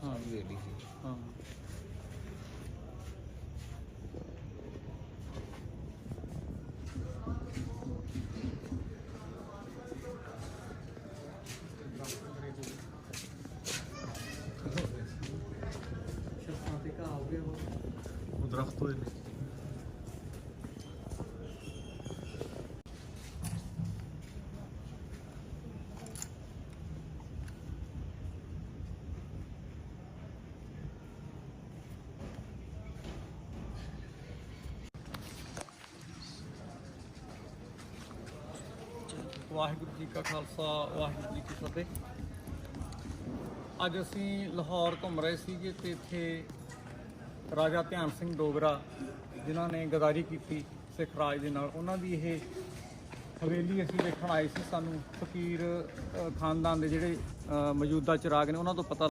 हाँ ਵਾਹਿਗੁਰੂ ਜੀ ਕਾ ਖਾਲਸਾ, ਵਾਹਿਗੁਰੂ ਜੀ ਕੀ ਫਤਿਹ। ਅੱਜ ਅਸੀਂ ਲਾਹੌਰ ਘੁੰਮ ਰਹੇ ਸੀਗੇ ਤੇ ਇੱਥੇ ਰਾਜਾ ਧਿਆਨ ਸਿੰਘ ਡੋਗਰਾ, ਜਿਨ੍ਹਾਂ ਨੇ ਗਦਾਰੀ ਕੀਤੀ ਸਿੱਖ ਰਾਜ ਦੇ ਨਾਲ, ਉਹਨਾਂ ਦੀ ਇਹ ਹਵੇਲੀ ਅਸੀਂ ਦੇਖਣ ਆਏ ਸੀ। ਸਾਨੂੰ ਫਕੀਰ ਖਾਨਦਾਨ ਦੇ ਜਿਹੜੇ ਮੌਜੂਦਾ ਚਿਰਾਗ ਨੇ, ਉਹਨਾਂ ਤੋਂ ਪਤਾ